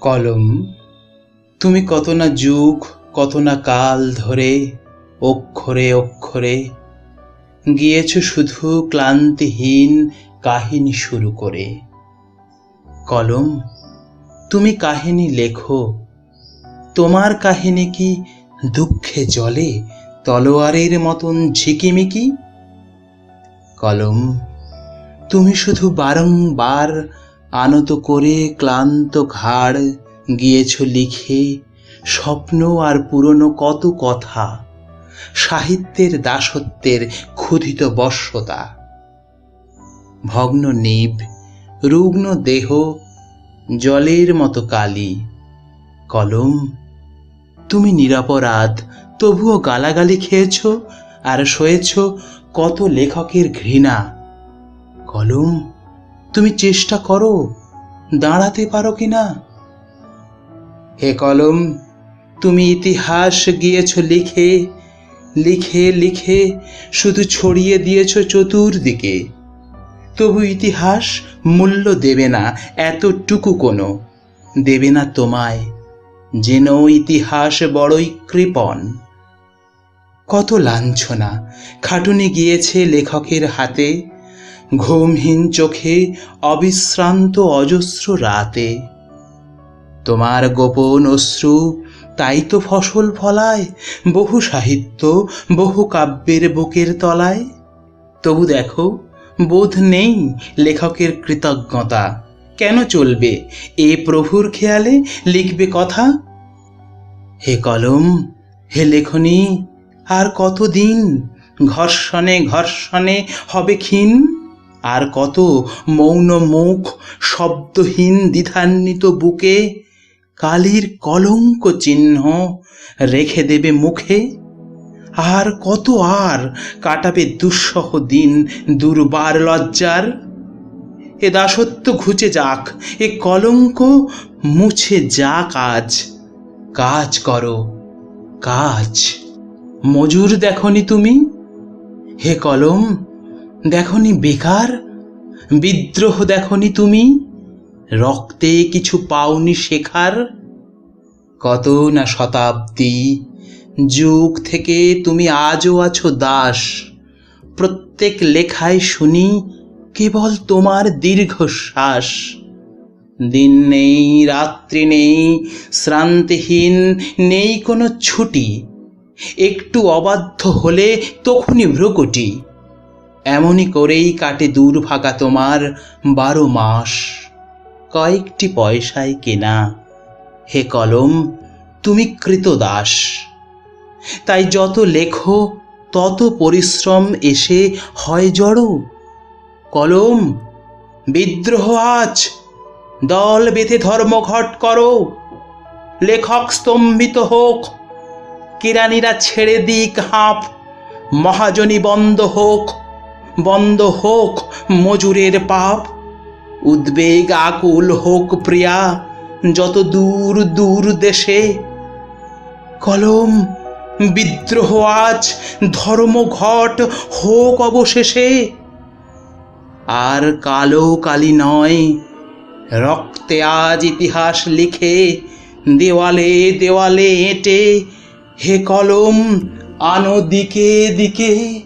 কলম। তুমি কত না যুগ, কত না কাল ধরে, অক্ষরে অক্ষরে গিয়েছ শুধু ক্লান্তিহীন কাহিনী শুরু করে। কলম, তুমি কাহিনী লেখো। তোমার কাহিনী কি দুঃখে জলে তলোয়ারের মতন ঝিকিমিকি? কলম, তুমি শুধু বারংবার আনত করে ক্লান্ত ঘাড় গিয়েছ লিখে, স্বপ্ন আর পুরনো কত কথা, সাহিত্যের দাসত্বের ক্ষুধিত বশ্যতা ভগ্ন নিব, রুগ্ন দেহ, জলের মতো কালি, কলম, তুমি নিরাপরাধ, তবুও গালাগালি খেয়েছ আর সয়েছ কত লেখকের ঘৃণা, কলম তুমি চেষ্টা করো, দাঁড়াতে পারো কি না হে কলম, তুমি ইতিহাস গিয়েছ লিখে লিখে লিখে, শুধু ছড়িয়ে দিয়েছ চতুর্দিকে। তবু ইতিহাস মূল্য দেবে না, এতটুকু কোনো। দেবে না তোমায়, যেন ইতিহাস বড়ই কৃপণ। কত লাঞ্ছনা, খাটুনি গিয়েছে লেখকের হাতে। ঘুমহীন চোখে অবিশ্রান্ত অজস্র রাতে। তোমার গোপন অশ্রু, তাই তো ফসল ফলায়, বহু সাহিত্য, বহু কাব্যের বুকের তলায়। তবু দেখো, বোধ নেই লেখকের কৃতজ্ঞতা। কেন চলবে? এ প্রভুর খেয়ালে লিখবে কথা? হে কলম, হে লেখনী, আর কতদিন? ঘর্ষণে ঘর্ষণে হবে ক্ষীণ? আর কত মৌন মুখ, শব্দহীন দ্বিধান্বিত বুকে, কালির কলঙ্ক চিহ্ন রেখে দেবে মুখে? আর কত আর কাটাবে দুঃসহ দিন, দুর্বার লজ্জার? এ দাসত্ব ঘুচে যাক, এ কলঙ্ক মুছে যাক আজ। কাজ করো, কাজ। মজুর দেখনি তুমি? হে কলম দেখনি বেকার, বিদ্রোহ দেখনি তুমি, রক্তে কিছু পাওনি শেখার। কত না শতাব্দী, যুগ থেকে তুমি আজও আছো দাস। প্রত্যেক লেখায় শুনি কেবল তোমার দীর্ঘশ্বাস। দিন নেই, রাত্রি নেই, শ্রান্তিহীন নেই কোনো ছুটি। একটু অবাধ্য হলে তখনই ভ্রুকুটি। এমনই করেই কাটে দুর্ভাগা তোমার বারো মাস। কয়েকটি পয়সায় কেনা, হে কলম, তুমি কৃতদাস। তাই যত লেখো, তত পরিশ্রম এসে হয় জড়ো। কলম, বিদ্রোহ আজ, দল বেঁধে ধর্মঘট করো। লেখক স্তম্ভিত হোক, কিরানিরা ছেড়ে দিক হাঁপ, মহাজনী বন্ধ হোক। বন্ধ হোক মজুরের পাপ, উদ্বেগ আকুল হোক প্রিয়া, যত দূর দূর দেশে। কলম বিদ্রোহ আজ ধর্মঘট হোক অবশেষে। আর কালো কালি নয়, রক্তে আজ ইতিহাস লিখে, দেওয়ালে দেওয়ালে এঁটে, হে কলম আনো দিকে দিকে।